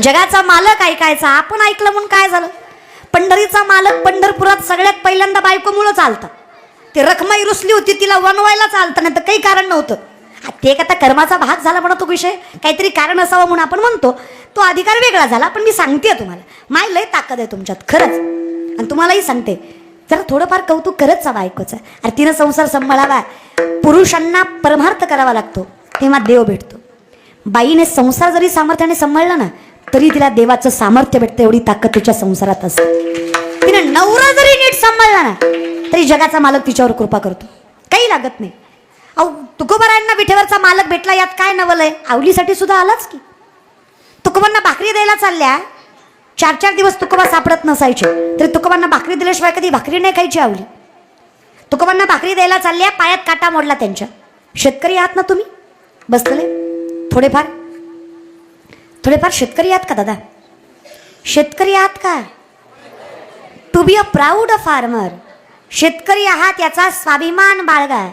जगाचा मालक ऐकायचा आपण ऐकलं म्हणून काय झालं? पंढरीचा मालक पंढरपुरात सगळ्यात पहिल्यांदा बायकोमुळं चालतं. ती रखमाई रुसली होती तिला वनवायला चालतं नाही तर काही कारण नव्हतं. ते एक आता कर्माचा भाग झाला म्हणा तो विषय. काहीतरी कारण असावं म्हणून आपण म्हणतो. तो अधिकार वेगळा झाला पण मी सांगते तुम्हाला. माय लय ताकद आहे तुमच्यात खरंच. आणि तुम्हालाही सांगते. जरा थोडंफार कौतुक करत जा बायकोचं. अरे तिनं संसार सांभाळावा. पुरुषांना परमार्थ करावा लागतो तेव्हा देव भेटतो. बाईने संसार जरी सामर्थ्याने सांभाळला ना तरी तिला देवाचं सामर्थ्य भेटतं एवढी ताकद तिच्या संसारात असते. तिने नवरा जरी नीट सांभाळला ना तरी जगाचा मालक तिच्यावर कृपा करतो. काही लागत नाही. अहो तुकोबारायांना विठेवरचा मालक भेटला यात काय नवलंय आवलीसाठी सुद्धा आलाच की. तुकोबांना भाकरी द्यायला चालल्या चार चार दिवस तुकोबा सापडत नसायचे. तरी तुकोबांना भाकरी दिल्याशिवाय कधी भाकरी नाही खायची आवली. तुकोबांना भाकरी द्यायला चालल्या पायात काटा मोडला त्यांच्या. शेतकरी आहात ना तुम्ही? बसले थोडेफार? थोडेफार शेतकरी आहात का दादा? शेतकरी आहात का? To be a proud farmer शेतकरी आहात याचा स्वाभिमान बाळगा.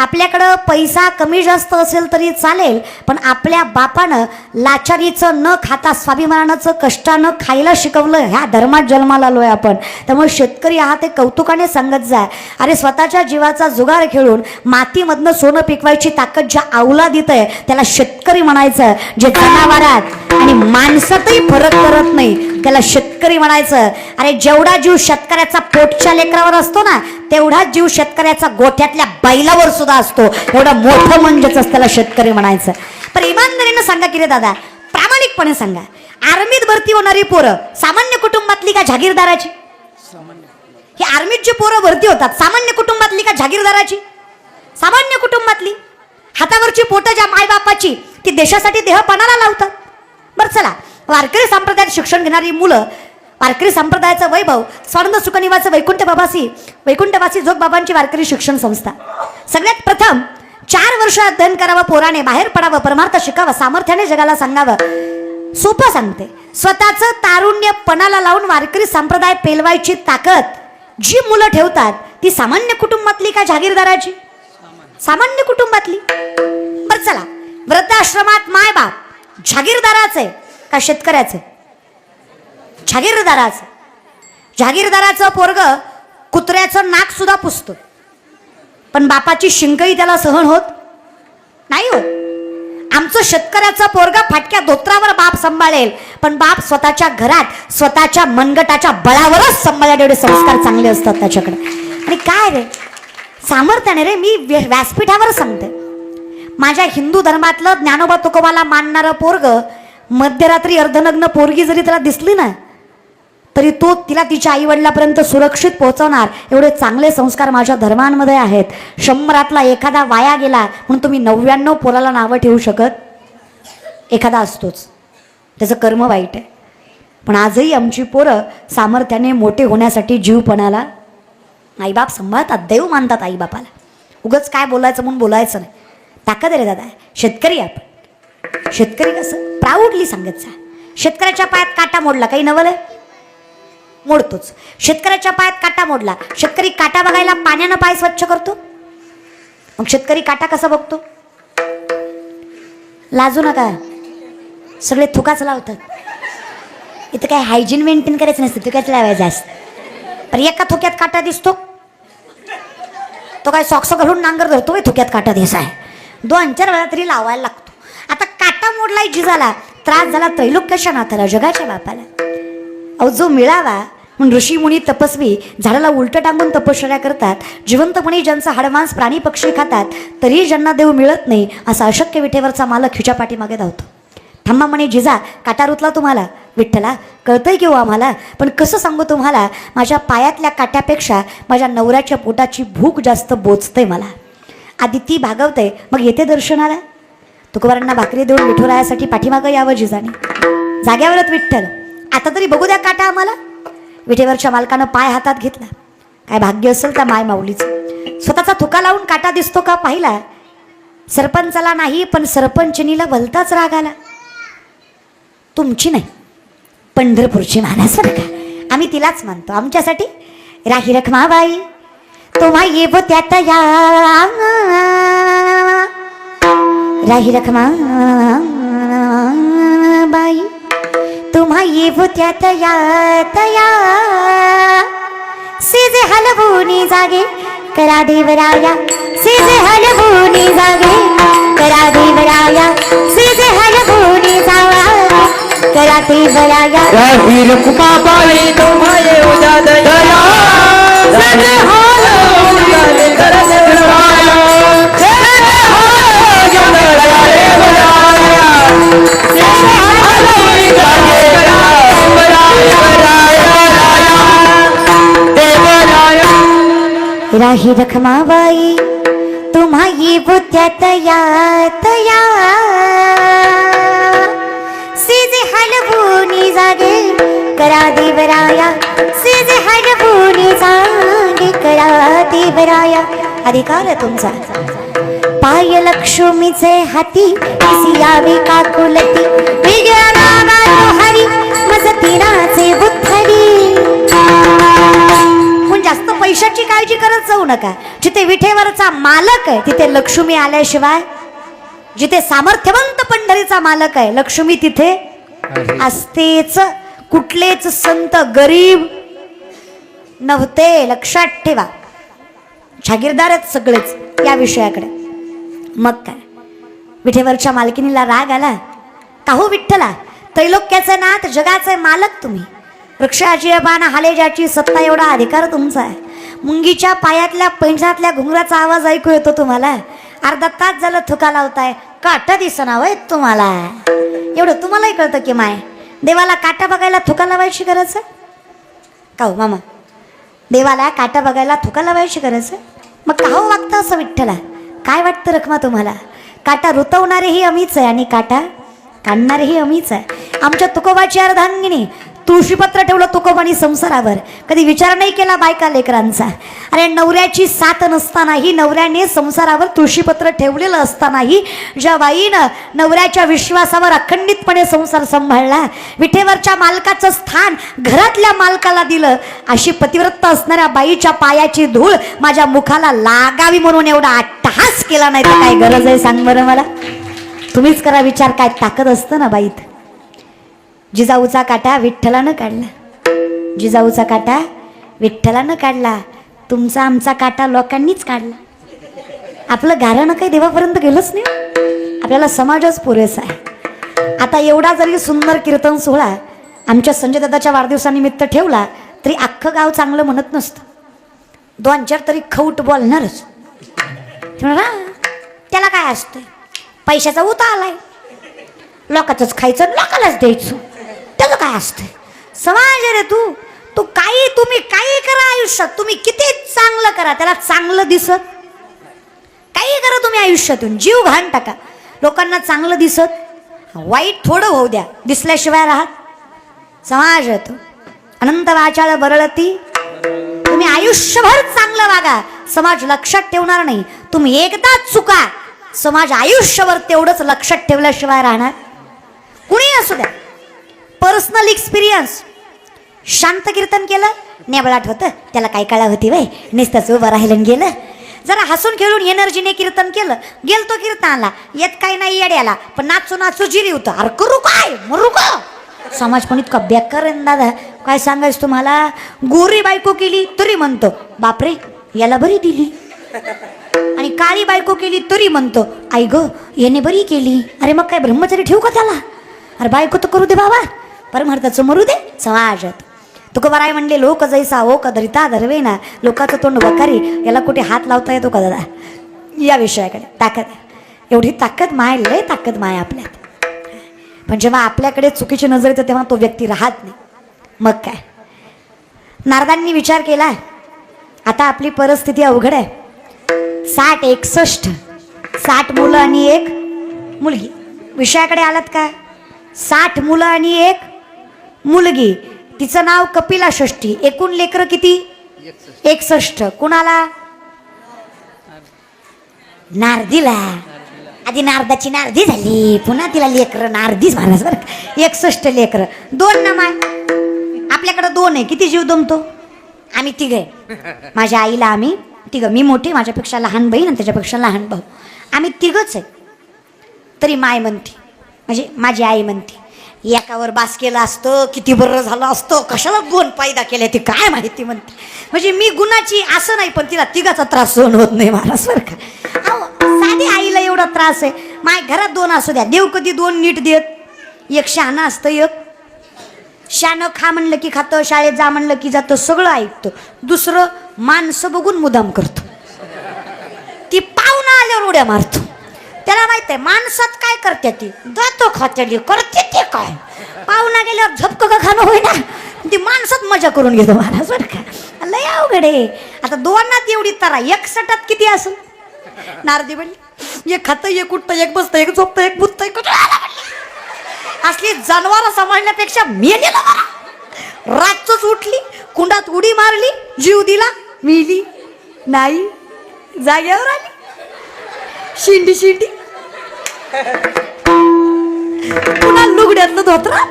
आपल्याकडं पैसा कमी जास्त असेल तरी चालेल पण आपल्या बापानं लाचारीचं न खाता स्वाभिमानाचं कष्टानं खायला शिकवलं ह्या धर्मात जन्माला आलोय आपण. त्यामुळे शेतकरी हा ते कौतुकाने सांगत जाय अरे स्वतःच्या जीवाचा जुगार खेळून मातीमधनं सोनं पिकवायची ताकद ज्या अवलादीत आहे त्याला शेतकरी म्हणायचं. जे जनावरात आणि माणसातही फरक करत नाही त्याला शेतकरी म्हणायचं अरे जेवढा जीव शेतकऱ्याचा पोटच्या लेकरावर असतो ना तेवढाच जीव शेतकऱ्याचा गोठ्यातल्या बैलावर सुद्धा असतो. एवढं मोठं म्हणजेच त्याला शेतकरी म्हणायचं. पण इमानदारीनं सांगा की रे दादा प्रामाणिकपणे सांगा. आर्मीत भरती होणारी पोरं सामान्य कुटुंबातली का जागीरदाराची? ही आर्मीत जी पोरं भरती होतात सामान्य कुटुंबातली का जागीरदाराची? सामान्य कुटुंबातली. हातावरची पोटं ज्या मायबापाची ती देशासाठी देह पणाला लावतात. बरं चला. वारकरी संप्रदायात शिक्षण घेणारी मुलं वारकरी संप्रदायाचं वैभव स्वानंद सुखनिवाचं वैकुंठ बाबासी वैकुंठवासी जोग बाबांची वारकरी शिक्षण संस्था. सगळ्यात प्रथम चार वर्ष अध्ययन करावं पोराने बाहेर पडावं परमार्थ शिकावं सामर्थ्याने जगाला सांगावं. सोपं सांगते. स्वतःचं तारुण्य पणाला लावून वारकरी संप्रदाय पेलवायची ताकद जी मुलं ठेवतात ती सामान्य कुटुंबातली का जागीरदाराची? सामान्य कुटुंबातली. बर चला वृद्धाश्रमात माय बाप जागीरदाराचे का शेतकऱ्याचे? जागीरदाराचं. जागीरदाराचं पोरग कुत्र्याचं नाक सुद्धा पुसतो. पण बापाची शिंकही त्याला सहन होत नाही होत. आमचं शेतकऱ्याचा पोरगा फाटक्या धोत्रावर बाप सांभाळेल पण बाप स्वतःच्या घरात स्वतःच्या मनगटाच्या बळावरच सांभाळायला एवढे संस्कार चांगले असतात त्याच्याकडे. आणि काय रे? सामर्थ्याने रे मी व्य- व्यासपीठावर सांगते. माझ्या हिंदू धर्मातलं ज्ञानोबा तुकोबाला मानणारं पोरग मध्यरात्री अर्धनग्न पोरगी जरी त्याला दिसली ना तरी तो तिला तिच्या आईवडिलापर्यंत सुरक्षित पोहोचवणार. एवढे चांगले संस्कार माझ्या धर्मांमध्ये आहेत. शंभरातला एखादा वाया गेला म्हणून तुम्ही नव्याण्णव पोराला नावं ठेवू शकत? एखादा असतोच. त्याचं कर्म वाईट आहे. पण आजही आमची पोरं सामर्थ्याने मोठे होण्यासाठी जीवपणाला आईबाप सांभाळतात देव मानतात आईबापाला. उगच काय बोलायचं म्हणून बोलायचं नाही. ताकद रे दादा. शेतकरी आपण. शेतकरी कसं? प्राऊडली सांगत जा. शेतकऱ्याच्या पायात काटा मोडला. काही नवल आहे? मोडतोच. शेतकऱ्याच्या पायात काटा मोडला. शेतकरी काटा बघायला पाण्यानं पाय स्वच्छ करतो. मग शेतकरी काटा कसा बघतो? लाजू नका सगळे थुकाच लावतात. इथं काय हायजीन मेंटेन करायचं नसतं तुकाच लावायचं असतं पण एका थुक्यात काटा दिसतो. तो काय सॉक्स घालून नांगर धरतो बाई थुक्यात काटा दिसाय. आहे दोन चार वेळा तरी लावायला लागतो. आता काटा मोडलाय जिजाला. त्रास झाला त्रैलोक्याच्या नाथाला जगाच्या बापाला. अहो जो मिळावा म्हणून ऋषी मुनी तपस्वी झाडाला उलटं टांगून तपश्चर्या करतात. जिवंतपणे ज्यांचा हाडमांस प्राणी पक्षी खातात तरीही ज्यांना देव मिळत नाही असा अशक्य विठेवरचा मालक हिच्या पाठीमागे धावतो. थांबा म्हणे जिजा काटा रुतला तुम्हाला? विठ्ठला कळतंय की हो आम्हाला? पण कसं सांगू तुम्हाला? माझ्या पायातल्या काट्यापेक्षा माझ्या नवऱ्याच्या पोटाची भूक जास्त बोचते मला. आधी ती भागवते मग येते दर्शनाला? तुकोबारांना भाकरी देऊन विठुरायासाठी पाठीमागं यावं जिजाने. जाग्यावरच विठ्ठल. आता तरी बघू द्या काटा आम्हाला. विठेवरच्या मालकानं पाय हातात घेतला. काय भाग्य असेल त्या माय माऊलीचं. स्वतःचा थुका लावून काटा दिसतो का पाहिला? सरपंचाला नाही पण सरपंचनीला भलताच राग आला. तुमची नाही पंढरपूरची मानस बरं का आम्ही तिलाच मानतो. आमच्यासाठी राही रखमाबाई तुम्हा येव त्यात या. राही रखमा भूत्या यात या. सीजे हलवूनी जागे करा देवराया. सीजे हलवूनी जागे करा देवराया. सीजे हलवूनी जावा करा देवराया. राही तो माये उजादय बुद्ध्या तया तया सिजे हलवूनी जागे करा देवराया. सिजे हलवूनी जागे करा देवराया. अधिकार तुमचा. पाय लक्ष्मीचे हाती तिसी यावी काकुलती वेगळ्या नागातो हरी मज तिराचे जाऊ नका. जिथे विठेवरचा मालक आहे तिथे लक्ष्मी आल्याशिवाय जिथे सामर्थ्यवंत पंढरीचा मालक आहे लक्ष्मी तिथे असतेच. कुठलेच संत गरीब नव्हते. लक्षात ठेवा. जागीरदार आहेत सगळेच या विषयाकडे. मग काय? विठेवरच्या मालकिनीला राग आला? काहू विठ्ठला? त्रैलोक्याचे नाथ जगाचे मालक तुम्ही. वृक्षाची पाना हाले ज्याची सत्ता एवढा अधिकार तुमचा आहे. मुंगीच्या पायातल्या पैंजातल्या घुंगराचा आवाज ऐकू येतो तुम्हाला. अर्धा तास झालं थुका लावताय. काटा दिसना वय तुम्हाला. एवढं तुम्हालाही कळतं की माय देवाला काटा बघायला थुका लावायची गरज आहे? का हो मामा? देवाला काटा बघायला थुका लावायची गरज मग का हो वागतं असं विठ्ठला? काय वाटतं रखमा तुम्हाला? काटा रुतवणारेही अमीच आहे आणि काटा काढणारेही अमीच आहे. आमच्या तुकोबाची अर्धांगिनी तुळशीपत्र ठेवलं तुकोबानी संसारावर. कधी विचार नाही केला बायका लेकरांचा. अरे नवऱ्याची साथ नसतानाही नवऱ्याने संसारावर तुळशीपत्र ठेवलेलं असतानाही ज्या बाईनं नवऱ्याच्या विश्वासावर अखंडितपणे संसार सांभाळला विठेवरच्या मालकाचं स्थान घरातल्या मालकाला दिलं अशी पतिव्रत असणाऱ्या बाईच्या पायाची धूळ माझ्या मुखाला लागावी म्हणून एवढा अट्टहास केला नाही तर काय गरज आहे सांग बरं मला? तुम्हीच करा विचार काय ताकद असतं ना बाईत? जिजाऊचा काटा विठ्ठलानं काढला. जिजाऊचा काटा विठ्ठलानं काढला. तुमचा आमचा काटा लोकांनीच काढला. आपलं गारणं काही देवापर्यंत गेलंच नाही. आपल्याला समाजच पुरेसा आहे. आता एवढा जरी सुंदर कीर्तन सोहळा आमच्या संजय दादाच्या वाढदिवसानिमित्त ठेवला तरी अख्खं गाव चांगलं म्हणत नसतं. दोन चार तरी खौट बोलणारच. त्याला काय असतंय? पैशाचा उता आलाय. लोकांचंच खायचं लोकांनाच द्यायचं. त्याचं काय असतंय? समाज रे तू. तू काही तुम्ही काही करा आयुष्यात. तुम्ही किती चांगलं करा त्याला चांगलं दिसत. काही करा तुम्ही आयुष्यातून. जीव घाण टाका. लोकांना चांगलं दिसत. वाईट थोडं होऊ द्या. दिसल्याशिवाय राहत समाज आहे तो. अनंत वाचाळ बरळती. तुम्ही आयुष्यभर चांगलं वागा. समाज लक्षात ठेवणार नाही. तुम्ही एकदा चुका. समाज आयुष्यभर तेवढंच लक्षात ठेवल्याशिवाय राहणार. कुणी असू द्या. पर्सनल एक्सपिरियन्स शांत कीर्तन केलं नेबळाट होतं त्याला काय कळा होती वय? नुसतंच उभं राहिलं गेलं. जरा हसून खेळून एनर्जीने कीर्तन केलं. गेलतो कीर्तनाला. येत काय नाही येड्याला. पण नाचू नाचू जिरी होतं अरे करू काय? मरू का? समाज पण इतका बेकार दादा. काय सांगायचं तुम्हाला? गोरी बायको केली तरी म्हणतो. बापरे याला बरी दिली. आणि काळी बायको केली तरी म्हणतो. आई ग याने बरी केली. अरे मग काय ब्रह्मचारी ठेवू का त्याला? अरे बायको तर करू दे बाबा. परमार्थाचं मरू दे समाजात तुकोबाराय म्हणले लोक जैसा हो धरिता धरवे ना लोकाचं तोंड वकारी याला कुठे हात लावता येतो का दादा? या विषयाकडे ताकद. एवढी ताकद माय लय ताकद माय आपल्यात. पण जेव्हा आपल्याकडे चुकीची नजर येते तेव्हा तो व्यक्ती राहत नाही. मग काय? नारदांनी विचार केला आता आपली परिस्थिती अवघड आहे. साठ एकसष्ट साठ मुलं आणि एक मुलगी. विषयाकडे आलात का? साठ मुलं आणि एक मुलगी. तिचं नाव कपिला षष्ठी. एकूण लेकरं किती? एकसष्ट. कुणाला? नारदीला. आधी नारदाची नारदी झाली. पुन्हा तिला लेकरं नारदीच म्हणास बरं एकसष्ट लेकरं. दोन ना माय. आपल्याकडं दोन आहे. किती जीव दमतो? आम्ही तिघ. आहे माझ्या आईला आम्ही तिघं. मी मोठी माझ्यापेक्षा लहान बहीण आणि त्याच्यापेक्षा लहान भाऊ. आम्ही तिघच आहे. तरी माय म्हणते. म्हणजे माझी आई म्हणते. एकावर बास केलं असतं किती बरं झालं असतं कशाला गुण पायदा केल्या ती काय माहिती म्हणते. म्हणजे मी गुणाची असं नाही पण तिला तिघाचा त्रास सहन होत नाही मला सारखा अहो, साधी आईला एवढा त्रास आहे. माय घरात दोन असू द्या. देव कधी दोन नीट देत. एक शहाणं असतं एक. शानं खा म्हणलं की खातं शाळेत जा म्हणलं की जातं सगळं ऐकतं. दुसरं माणसं बघून मुदाम करतो. ती पाहुणा आल्यावर उड्या मारतो. त्याला माहीत आहे माणसात काय करते ती? जातो खात्याली करते ते काय? पाहुणा गेल्यावर झपक का खाणं होईना? ती माणसात मजा करून घेतो मला बरं का. लय अवघड आहे. आता दोनात एवढी तरा एक सटात किती असेल? नारदी म्हणली एक खातं एक उठतं एक बसतं एक झोपतं एक बुततं एक असली जनावर सांभाळण्यापेक्षा मेलेला बरा. रातच उठली कुंडात उडी मारली जीव दिला मिली नाही जाग्यावर आली. शिंडी शिंडी. पुन्हा लुगड्यातलं धोत्रा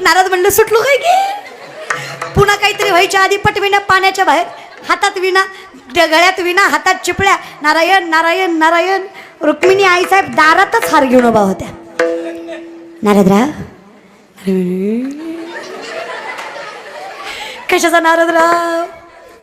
नारद म्हणलं सुटलो काय की पुन्हा काहीतरी व्हायच्या आधी पटविना पाण्याच्या बाहेर हातात विना त्या गळ्यात विना हातात चिपळ्या. नारायण नारायण नारायण. रुक्मिणी आईसाहेब दारातच हार घेऊन उभा होत्या. नारदराव कशाचा नारदराव?